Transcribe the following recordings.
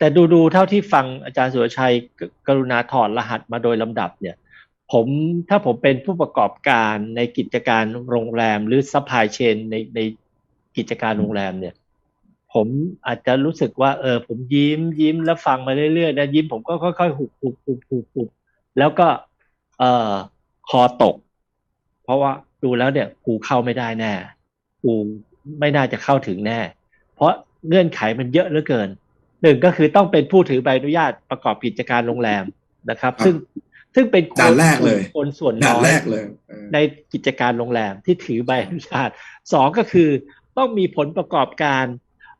แต่ดูดูเท่าที่ฟังอาจารย์สุรชัยกรุณาถอดรหัสมาโดยลำดับเนี่ย ผมถ้าผมเป็นผู้ประกอบการในกิจการโรงแรมหรือซัพพลายเชนในในกิจการโรงแรมเนี่ย ผมอาจจะรู้สึกว่า เออ ผมยิ้มยิ้มแล้วฟังมาเรื่อยๆนะยิ้มผมก็ค่อยๆหุบหุบหุบหุบหุบแล้วก็ เอ่อคอตก เพราะว่าดูแล้วเนี่ยกูเข้าไม่ได้แน่กูไม่น่าจะเข้าถึงแน่ เพราะเงื่อนไขมันเยอะเหลือเกิน หนึ่งก็คือต้องเป็นผู้ถือใบอนุญาตประกอบกิจการโรงแรมนะครับครับซึ่งซึ่งเป็นคด่านนแรกเลยคนส่วนด่านน้อยแรกเลยเออในกิจการโรงแรมที่ถือใบอนุญาตสองก็คือต้องมีผลประกอบการ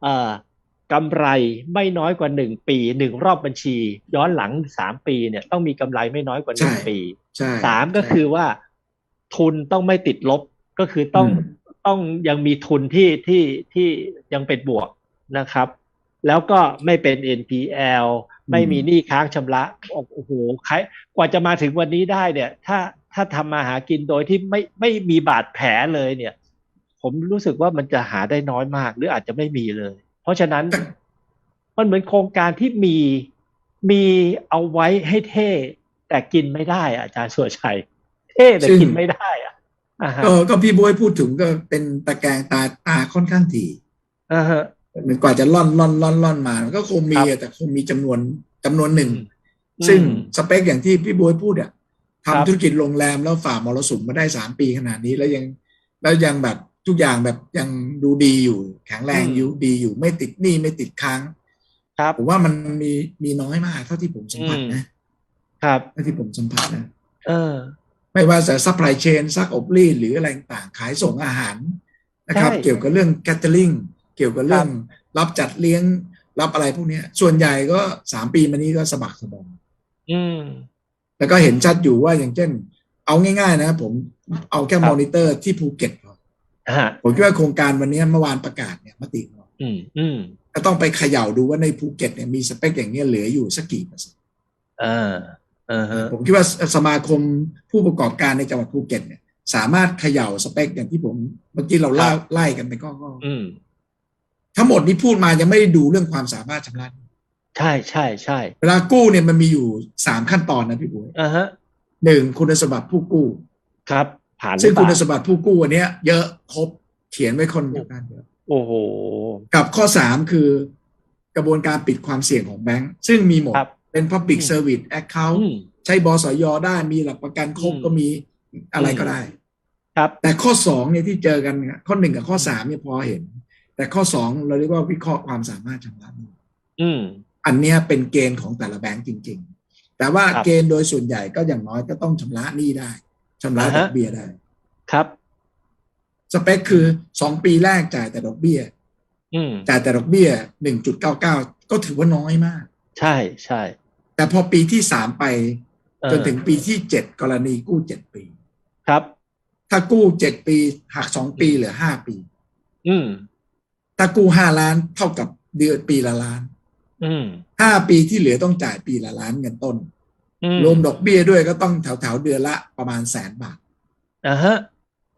เอ่อกำไรไม่น้อยกว่าหนึ่งปีหนึ่งรอบบัญชี ย้อนหลังสามปีเนี่ยต้องมีกำไรไม่น้อยกว่าหนึ่งใช่ปีใช่สามก็คือว่าทุนต้องไม่ติดลบก็คือต้องอืมต้องยังมีทุนที่ที่ที่ยังเป็นบวกนะครับ แล้วก็ไม่เป็น NPL ไม่มีหนี้ค้างชำระโอ้โหใครกว่าจะมาถึงวันนี้ได้เนี่ย ถ้าถ้าทำมาหากินโดยที่ไม่ไม่มีบาดแผลเลยเนี่ย ผมรู้สึกว่ามันจะหาได้น้อยมาก หรืออาจจะไม่มีเลย เพราะฉะนั้นมันเหมือนโครงการที่มีมีเอาไว้ให้เท่ แต่กินไม่ได้อะอาจารย์สุรชัย เท่แต่กินไม่ได้อะอ่าฮะก็ก็พี่บวยพูดถึงก็เป็นตะแกรงตาตาค่อนข้างถี่อ่าฮะเห มือนกว่าจะล่อนล่อนล่อนล่อนมามันก็คงมีครับอะแต่คงมีจำนวนจำนวนหนึ่งอืมซึ่งสเปคอย่างที่พี่บวยพูดอะครับทำธุรกิจโรงแรมแล้วฝ่ามรสุมมาได้สามปีขนาดนี้แล้วยังแล้วยังแบบทุกอย่างแบบยังดูดีอยู่แข็งแรงอยู่ดีอยู่ไม่ติดหนี้ไม่ติดค้างครับผมว่ามันมีมีน้อยมากเท่าที่ผมสัมผัสนะ ครับเท่าที่ผมสัมผัสนะเออ ไม่ว่าจะซัพพลายเชนซักอบรีดหรืออะไรต่างๆขายส่งอาหารนะครับใช่เกี่ยวกับเรื่องแคทเทอริง เกี่ยวกับเรื่องรับจัดเลี้ยงรับอะไรพวกเนี้ยส่วนใหญ่ก็สามปีมานี้ก็สะบักสะบอมอืมแล้วก็เห็นชัดอยู่ว่าอย่างเช่น เอาง่าย ๆ นะผมเอาแค่ครับมอนิเตอร์ที่ภูเก็ตพอฮะผมคิดว่าโครงการวันนี้เมื่อวานประกาศเนี่ยมติออกอืมอืมก็ต้องไปเขย่าดูว่าในภูเก็ตเนี่ยมีสเปคอย่างเนี้ยเหลืออยู่สักกี่เปอร์เซ็นต์อ่าอ่าฮะผมคิดว่าสมาคมผู้ประกอบการในจังหวัดภูเก็ตเนี่ย สามารถเขย่าสเปคอย่างที่ผมเมื่อกี้เราไล่ไล่กันไปก็ก็อืม ทั้งหมดนี้พูดมายังไม่ได้ดูเรื่องความสามารถชำระหนี้ใช่ใช่ใช่เวลากู้เนี่ยมันมีอยู่สามขั้นตอนนะพี่บุ้ยอ่าฮะหนึ่งคุณสมบัติผู้กู้ ครับ ผ่านหรืซึ่งอเปคุณล่าสมบัติผู้กู้อันเนี้ย เยอะครบเขียนไว้คนเดียวกันเยอะโอ้โหกับข้อสามคือกระบวนการปิดความเสี่ยงของแบงก์ซึ่งมีหมดครับเป็น Public อืม Service Account อืมใช้บสยได้มีหลักประกันครบอืมก็มีอะไรก็ได้ ครับ แต่ข้อสองเนี่ยที่เจอกันเนี่ยข้อหนึ่งกับข้อสามเนี่ยพอเห็น แต่ข้อสองเราเรียกว่าวิเคราะห์ความสามารถชำระหนี้อืมอันเนี้ยเป็นเกณฑ์ของแต่ละแบงก์จริง ๆ แต่ว่าครับเกณฑ์โดยส่วนใหญ่ก็อย่างน้อยก็ต้องชำระหนี้ได้ชำระอ่าดฮะอกเบี้ยได้ ครับ สเปคคือสองปีแรกจ่ายแต่ดอกเบี้ยอืมจ่ายแต่ดอกเบี้ยหนึ่งจุดเก้าเก้าก็ถือว่าน้อยมาก ใช่ใช่ แต่พอปีที่สามไปเออจนถึงปีที่เจ็ดกรณีกู้เจ็ดปี ครับ ถ้ากู้เจ็ดปีหักสองปีเหลือห้าปี อืม ถ้ากู้ห้าล้านเท่ากับเดือนปีละล้านอืมห้าปีที่เหลือต้องจ่ายปีละล้านเงินต้นอืมรวมดอกเบี้ยด้วยก็ต้องแถวๆเดือนละประมาณแสนบาทอ่าฮะ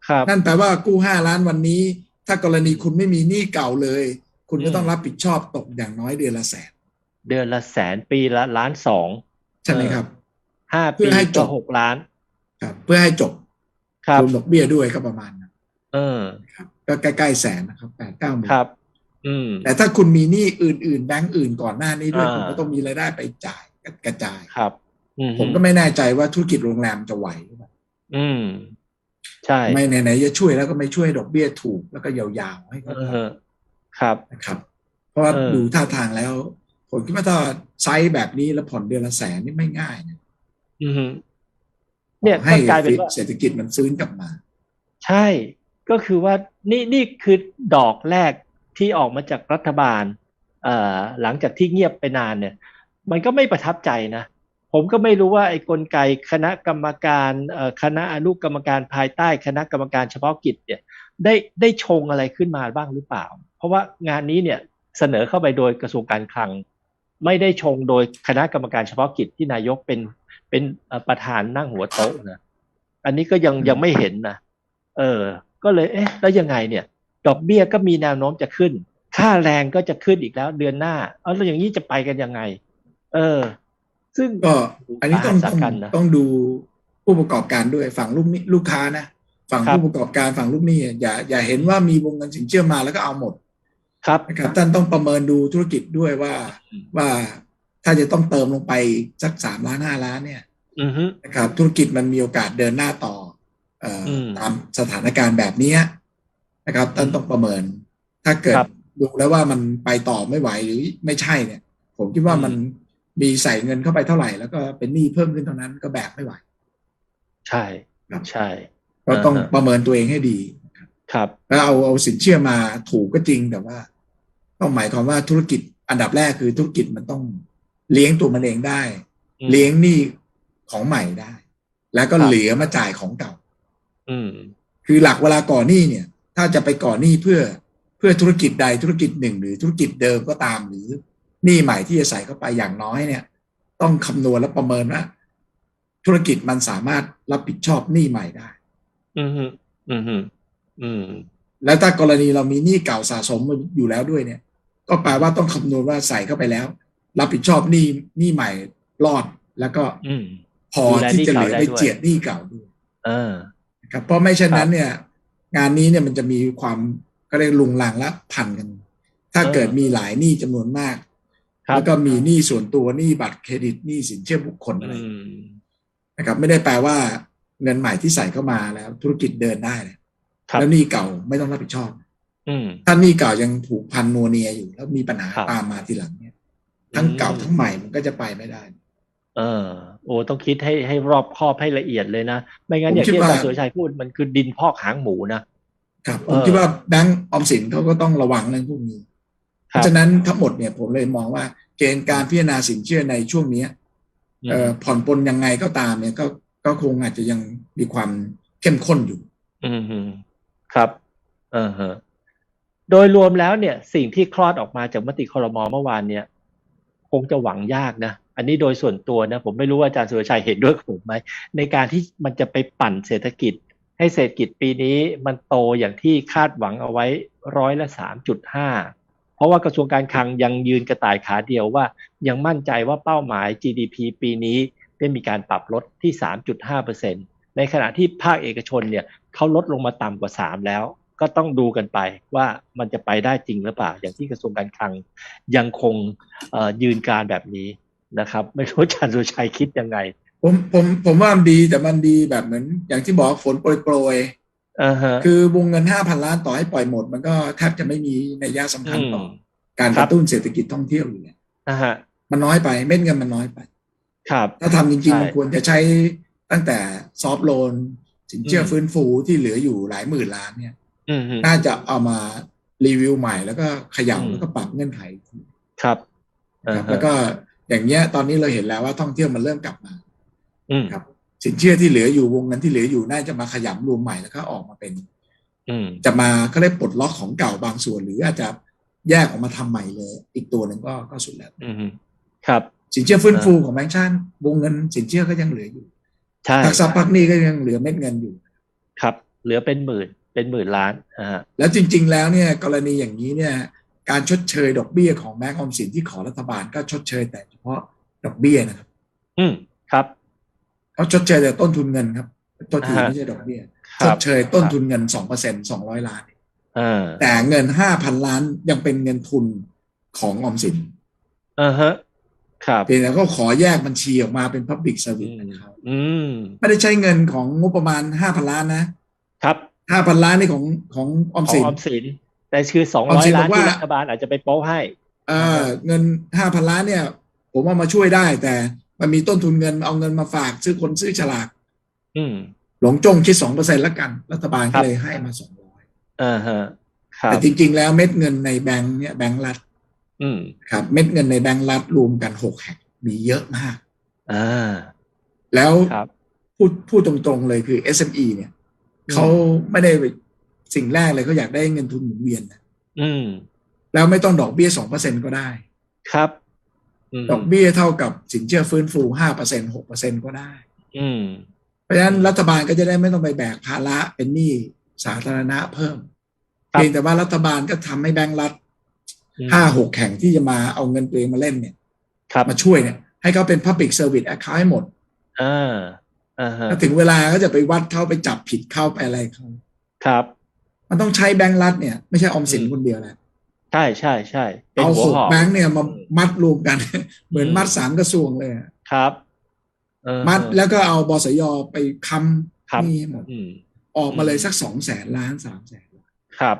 ครับ นั่นแปลว่ากู้ห้าล้านวันนี้ ถ้ากรณีคุณไม่มีหนี้เก่าเลย คุณก็อืมต้องรับผิดชอบตกอย่างน้อยเดือนละแสน เดือนละแสนปีละล้านสองใช่ไหมครับห้าเพื่ปีอให้จก็บหกล้าน ครับ เพื่อให้จบครับรวมดอกเบี้ยด้วยก็ประมาณนั้นเออครับ ก็ใกล้ๆแสนนะครับแปดเก้าหมื่นครับ อืม แต่ถ้าคุณมีหนี้อื่นๆแบงก์อื่นก่อนหน้านี้ด้วยอ่าคุณก็ต้องมีรายได้ไปจ่ายกระจายครับอืมผมก็ไม่แน่ใจว่าธุรกิจโรงแรมจะไหวหรือเปล่าอืม ใช่ไม่ไหนๆจะช่วยแล้วก็ไม่ช่วยดอกเบี้ยถูกแล้วก็ยาวๆให้เอเขาอครับนะครับ เพราะว่าเออดูท่าทางแล้ว ผมคิดว่าถ้าไซส์แบบนี้แล้วผ่อนเดือนละแสนนี่ไม่ง่ายนะอืมเนี่ยให้ก็กลายเป็นว่าเศรษฐกิจมันฟื้นกลับมา ใช่ ก็คือว่านี่นี่คือดอกแรกที่ออกมาจากรัฐบาลหลังจากที่เงียบไปนานเนี่ย มันก็ไม่ประทับใจนะ ผมก็ไม่รู้ว่าไอ้กลไกคณะกรรมการคณะอนุกรรมการภายใต้คณะกรรมการเฉพาะกิจเนี่ยได้ได้ชงอะไรขึ้นมาบ้างหรือเปล่า เพราะว่างานนี้เนี่ยเสนอเข้าไปโดยกระทรวงการคลัง ไม่ได้ชงโดยคณะกรรมการเฉพาะกิจที่นายกเป็นเป็นประธานนั่งหัวโต๊ะนะอันนี้ก็ยังยังไม่เห็นนะเออ ก็เลยเอ๊ะแล้วยังไงเนี่ย ดอกเบี้ยก็มีแนวโน้มจะขึ้น ค่าแรงก็จะขึ้นอีกแล้วเดือนหน้า เอาแล้วอย่างนี้จะไปกันยังไง เออ ซึ่งก็อันนี้ต้องสาต้องหัสกันนะต้องดูผู้ประกอบการด้วยฝั่งลูกหนี้ลูกค้านะฝั่งครับผู้ประกอบการฝั่งลูกหนี้อย่าอย่าเห็นว่ามีวงเงินสินเชื่อมาแล้วก็เอาหมด ครับนะครับท่านต้องประเมินดูธุรกิจด้วยว่าอืมว่าถ้าจะต้องเติมลงไปสักสามล้านห้าล้านเนี่ยอือฮึนะครับธุรกิจมันมีโอกาสเดินหน้าต่อเอ่ออม ตามสถานการณ์แบบเนี้ยนะครับท่านต้องประเมิน ถ้าเกิดครับดูแล้วว่ามันไปต่อไม่ไหวหรือไม่ใช่เนี่ย ผมคิดว่าอืมมันมีใส่เงินเข้าไปเท่าไหร่ แล้วก็เป็นหนี้เพิ่มขึ้นเท่านั้นก็แบกไม่ไหว ใช่ครับใช่ ก็ต้องอ่าฮะประเมินตัวเองให้ดีครับ แล้วเอาเอาสินเชื่อมาถูกก็จริงแต่ว่า ต้องหมายความว่าธุรกิจอันดับแรกคือธุรกิจมันต้องเลี้ยงตัวมันเองได้อืมเลี้ยงหนี้ของใหม่ได้ แล้วก็ครับเหลือมาจ่ายของเก่าอืม คือหลักเวลาก่อหนี้เนี่ย ถ้าจะไปก่อหนี้เพื่อเพื่อธุรกิจใดธุรกิจหนึ่ง หรือธุรกิจเดิมก็ตามหรือหนี้ใหม่ที่จะใส่เข้าไปอย่างน้อยเนี่ย ต้องคำนวณและประเมินว่าธุรกิจมันสามารถรับผิดชอบหนี้ใหม่ได้ อืมฮึอืมฮึอืมแล้วถ้ากรณีเรามีหนี้เก่าสะสมอยู่แล้วด้วยเนี่ย ก็แปลว่าต้องคำนวณว่าใส่เข้าไปแล้ว รับผิดชอบหนี้หนี้ใหม่รอดแล้วก็อืมพอดูแลที่จะเหลือหนี้เก่าได้ไปด้วยเจียดหนี้เก่าด้วยเออนะ ครับเพราะไม่เช่นนั้นเนี่ย งานนี้เนี่ยมันจะมีความก็เรียกลุงลังและพันกัน ถ้าเออเกิดมีหลายหนี้จำนวนมากครับแล้วก็มีหนี้ส่วนตัวหนี้บัตรเครดิตหนี้สินเชื่อบุคคลอะไรอืมนะครับ ไม่ได้แปลว่าเงินใหม่ที่ใส่เข้ามาแล้ว ธุรกิจเดินได้เลยครับแล้วหนี้เก่าไม่ต้องรับผิดชอบอืมถ้าหนี้เก่ายังผูกพันนัวเนียอยู่ แล้วมีปัญหาครับตามมาทีหลังเนี่ย ทั้งเก่าอืมทั้งใหม่มันก็จะไปไม่ได้ เออโอ้ต้องคิดให้ให้รอบคอบให้ละเอียดเลยนะ ไม่งั้นผมอย่างคิดที่อาจารย์ว่าสุรชัยพูดมันคือดินพอกหางหมูนะครับผมเออคิดว่าแบงก์ออมสินเขาก็ต้องระวังเรื่องพวกนี้คเพรับราะฉะนั้นทั้งหมดเนี่ยผมเลยมองว่าเกณฑ์การพิจารณาสินเชื่อในช่วงเนี้ยอืมเอ่อผ่อนปลนยังไงก็ตามเนี่ยก็ก็คงอาจจะยังมีความเข้มข้นอยู่ อืมฮึครับเออฮะโดยรวมแล้วเนี่ย สิ่งที่คลอดออกมาจากมติครมเมื่อวานเนี่ย คงจะหวังยากนะ อันนี้โดยส่วนตัวนะผมไม่รู้ว่าอาจารย์สุรชัยเห็นด้วยกับผมไหมในการที่มันจะไปปั่นเศรษฐกิจ ให้เศรษฐกิจปีนี้มันโตอย่างที่คาดหวังเอาไว้ร้อยละสามจุดห้าเพราะว่ากระทรวงการคลังยังยืนกระต่ายขาเดียวว่า ยังมั่นใจว่าเป้าหมาย GDP ปีนี้ได้มีการปรับลดที่ 3.5เปอร์เซ็นในขณะที่ภาคเอกชนเนี่ยเขาลดลงมาต่ำกว่า 3 แล้ว ก็ต้องดูกันไปว่ามันจะไปได้จริงหรือเปล่า อย่างที่กระทรวงการคลังยังคงยืนการแบบนี้ นะครับ ไม่รู้อาจารย์สุรชัยคิดยังไง ผมผมผมว่ามันดีแต่มันดีแบบเหมือน อย่างที่บอกฝนโปรยโปรยอ่าฮะๆคือวงเงินห้าพันล้านต่อให้ปล่อยหมด มันก็แทบจะไม่มีในยยะสำคัญต่ออมการคกรับระตุ้นเศรษฐกิจท่องเที่ยวอยู่เนี่ยอ่าฮะมันน้อยไปเม็ดเงินมันน้อยไป ครับ ถ้าทำจริงใช่ๆมันควรจะใช้ตั้งแต่ซอฟท์โลนสินเชื่ออมฟื้นฟูที่เหลืออยู่หลายหมื่นล้านเนี่ยอืมฮึน่าจะเอามารีวิวใหม่แล้วก็เขย่าอืมแล้วก็ปรับเงื่อนไขครับนะอ่าครับฮะแล้วก็ อย่างเงี้ยตอนนี้เราเห็นแล้วว่าท่องเที่ยวมันเริ่มกลับมาอืมครับ สินเชื่อที่เหลืออยู่วงเงินที่เหลืออยู่น่าจะมาขยำรวมใหม่แล้วก็ออกมาเป็นอืมจะมาก็เรียกปลดล็อกของเก่าบางส่วน หรืออาจจะแยกออกมาทำใหม่เลย อีกตัวหนึ่งก็ก็สุดแล้วอืมฮึครับ สินเชื่อฟื้นฟูของแบงก์ชาติวงเงิน สินเชื่อก็ยังเหลืออยู่ใช่พักซับพักหนี้ก็ยังเหลือเม็ดเงินอยู่ ครับ เหลือเป็นหมื่นเป็นหมื่นล้านอ่าฮะแล้วจริง ๆ แล้วเนี่ย กรณีอย่างนี้เนี่ย การชดเชยดอกเบี้ยของแบงก์ออมสินที่ขอรัฐบาลก็ชดเชยแต่เฉพาะดอกเบี้ยนะครับ อืมครับเขาชดเชยแต่ต้นทุนเงินครับ ต้นทุนอ่าฮะไม่ใช่ดอกเบี้ยคชรัดบเชยต้นทุนเงินสองเปอร์เซ็นสองร้อยล้านอ่าแต่เงินห้าพันล้านยังเป็นเงินทุนของออมสินอ่าฮะ ครับเพียงแต่ก็ขอแยกบัญชีออกมาเป็น Public อื Service มของเขาอืมไม่ได้ใช้เงินของงบประมาณห้าพันล้านนะ ครับห้าพันล้านนี่ของของออมของสินออมสิน แต่คือสองออร้มอยสินล้านบอกว่าที่รัฐบาลอาจจะไปโป๊ะให้เออเงินห้าพันล้านเนี่ย ผมว่ามาช่วยได้ แต่มันมีต้นทุนเงินเอาเงินมาฝากซื้อคนซื้อฉลากอืมหลงจงคิดสองเปอร์เซ็นแล้วกัน รัฐบาลครัก็บเลยให้มาสองร้อยอ่าฮะครับแต่จริง ๆ แล้วเม็ดเงินในแบงก์เนี่ยแบงก์รัฐอืมครับเม็ดเงินในแบงก์รัฐรวมกันหกแห่งมีเยอะมากอ่าแล้วครับพูดพูดตรงๆเลยคือ SME เนี่ยอืมเขาไม่ได้ไป สิ่งแรกเลยเขาอยากได้เงินทุนหมุนเวียนนะอืม แล้วไม่ต้องดอกเบี้ยสองเปอร์เซ็นก็ได้ ครับมดอกเบี้ยเท่ากับสินเชื่อฟื้นฟูห้าเปอร์เซ็นหกเปอร์เซ็นก็ได้ อืม เพราะฉะนั้นรัฐบาลก็จะได้ไม่ต้องไปแบกภาระเป็นหนี้สาธารณะเพิ่มครับเพียงแต่ว่ารัฐบาลก็ทำให้แบงก์รัฐอืมห้าหกแข่งที่จะมาเอาเงินตัวเองมาเล่นเนี่ยครับมาช่วยเนี่ย ให้เขาเป็น Public Service Account ให้หมดอ่าอ่าฮะถ้าถึงเวลาก็จะไปวัดเขาไปจับผิดเข้าไปอะไรเขาครับ มันต้องใช้แบงก์รัฐเนี่ยไม่ใช่ออมสินอืมคนเดียวแหละใช่ใช่ใช่เป็นเอาหัวหกหอกแบงก์เนี่ยมามัดรวมกัน เหมือนอืมมัดสามกระทรวงเลยอะครับเออมัดแล้วก็เอาบสยไปคครับำนี่ให้หมดอืมออกมาเลยอืมสักสองแสนล้านสามแสนล้านครับ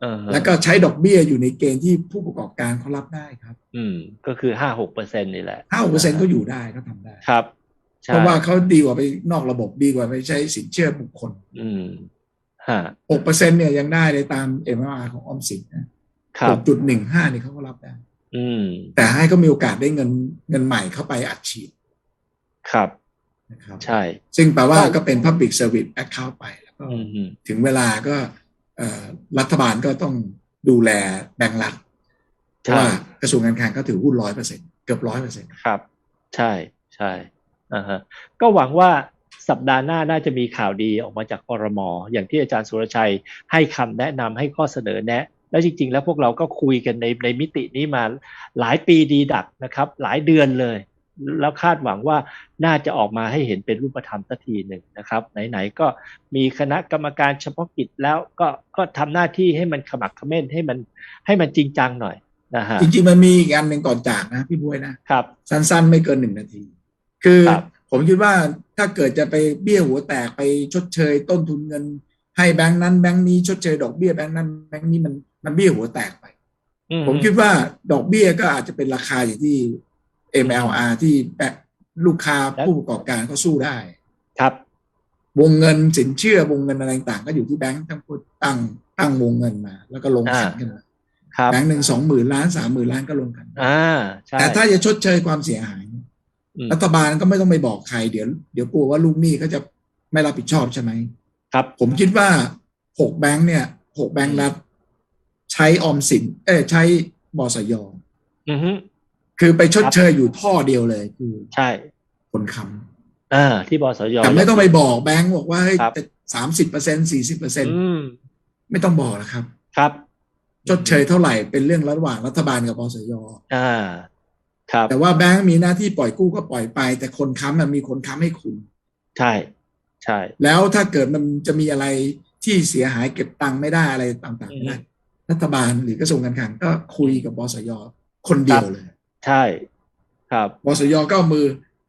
เออฮะแล้วก็ใช้ดอกเบี้ยอยู่ในเกณฑ์ที่ผู้ประกอบการเขารับได้ครับ อืม ก็คือห้าหกเปอร์เซ็นนี่แหละห้าเปอร์เซ็นต์ก็อยู่ได้เขาทำได้ครับใช่เพราะว่าเขาดีกว่าไปนอกระบบดีกว่าไปใช้สินเชื่อบุคคล อืมฮะ หกเปอร์เซ็นเนี่ยยังได้เลยตามเอ็มอาร์ของออมสินนะครับหกจุดหนึ่งห้านี่เขาก็รับได้อืมแต่ให้ก็มีโอกาสได้เงินเงินใหม่เข้าไปอัดฉีด ครับนะครับใช่ ซึ่งแปลว่าก็ก็เป็น Public Service Account ไปแล้วก็อืมอืมถึงเวลาก็เอ่อรัฐบาลก็ต้องดูแลแบงก์รัฐเพราะว่ากระทรวงการคลังก็ถือหุ้นร้อยเปอร์เซ็นเกือบร้อยเปอร์เซ็นครับ ใช่ใช่อ่าฮะก็หวังว่า สัปดาห์หน้าน่าจะมีข่าวดีออกมาจากคอรมออย่างที่อาจารย์สุรชัย ให้คำแนะนำให้ข้อเสนอแนะ แล้วจริง ๆ แล้วพวกเราก็คุยกันในในมิตินี้มาหลายปีดีดักนะครับ หลายเดือนเลย แล้วคาดหวังว่าน่าจะออกมาให้เห็นเป็นรูปธรรมสักทีหนึ่งนะครับ ไหนๆก็มีคณะกรรมการเฉพาะกิจแล้วก็ก็ทำหน้าที่ให้มันขมักเขม้นให้มันให้มันจริงจังหน่อยนะฮะจริงๆมันมีอีกอันหนึ่งก่อนจากนะพี่บวยนะครับ สั้นๆ ไม่เกินหนึ่งนาที คือครับผมคิดว่า ถ้าเกิดจะไปเบี้ยหัวแตกไปชดเชย ต้นทุนเงิน ให้แบงค์นั้นแบงค์นี้ชดเชยดอกเบี้ยแบงค์นั้นแบงค์นี้มันมันเบี้ยหัวแตกไปอืผมคิดว่าดอกเบี้ยก็อาจจะเป็นราคาอย่างที่ MLR ที่แบบลูกค้าผู้ประกอบการเขาสู้ได้ ครับ วงเงินสินเชื่อวงเงินอะไรต่างๆก็อยู่ที่แบงค์ตั้งพูดตั้งตั้งวงเงินมา แล้วก็ลงขันกันมาครับแบงค์หนึ่งสองหมื่นล้านสามหมื่นล้านก็ลงขันอ่าใช่แต่ถ้าจะชดเชยความเสียหายอืม รัฐบาลก็ไม่ต้องไปบอกใครเดี๋ยวเดี๋ยวกลัวว่าลูกหนี้เขาจะไม่รับผิดชอบใช่ไหมครับ ผมคิดว่าหกแบงค์เนี่ยหกแบงค์รัฐใช้ออมสิน เออใช้บสยอือฮึคือไปชดเชยอยู่ท่อเดียวเลยคือใช่คนค้อ่าที่บสยำแต่ไม่ต้องไปบอกแบงค์บอกว่าเฮ้ยครับสามสิบเปอร์เซ็นสี่สิบเปอร์เซ็นอืมไม่ต้องบอกนะครับ ครับชดเชยเท่าไหร่เป็นเรื่องระหว่างรัฐบาลกับบสยอ่าครับ แต่ว่าแบงค์มีหน้าที่ปล่อยกู้ก็ปล่อยไป แต่คนค้ำมันมีคนค้ำให้คุณ ใช่ ใช่ แล้วถ้าเกิดมันจะมีอะไรที่เสียหายเก็บตังค์ไม่ได้อะไรต่างๆไม่ได้รัฐบาลหรือกระทรวงการคลังก็คุยกับบสยคนเดียวเลย ใช่ ครับบสยก็เอามือ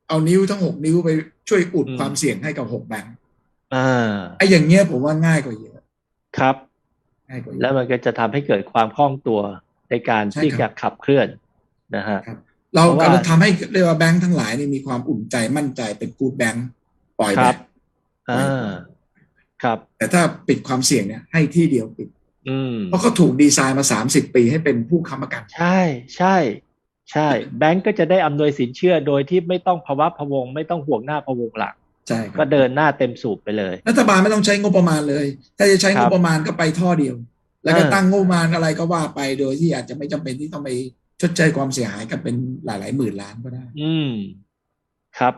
เอานิ้วทั้งหกนิ้วไปช่วยอุดอืมความเสี่ยงให้กับหกแบงค์อ่าไอ้อย่างเงี้ยผมว่าง่ายกว่าเยอะ ครับง่ายกว่าเยแล้วอะมันก็จะทำให้เกิดความคล่องตัวในการใช่ที่ครัจะบขับเคลื่อนนะฮะ เราเพราะว่า เราทำให้เรียกว่าแบงค์ทั้งหลายนี่มีความอุ่นใจมั่นใจเป็นกูดแบงค์ปล่อยคแบรับบ อ่า ครับ แต่ถ้าปิดความเสี่ยงเนี่ยให้ที่เดียวปิด อืม เพราะเขาถูกดีไซน์มาสามสิบปีให้เป็นผู้ค้ำประกัน ใช่ใช่ ใช่ แบงก์ก็จะได้อำนวยสินเชื่อโดยที่ไม่ต้องภาวะพะวง ไม่ต้องห่วงหน้าพะวงหลัง ใช่คก็รับเดินหน้าเต็มสูบไปเลย รัฐบาลไม่ต้องใช้งบประมาณเลย ถ้าจะใช้ครังบบประมาณก็ไปท่อเดียว แล้วก็เออ ตั้งงบประมาณอะไรก็ว่าไปโดยที่อาจจะไม่จำเป็นที่ต้องไป ชดเชยความเสียหายกันเป็นหลายๆหมื่นล้านก็ได้ อืม ครับ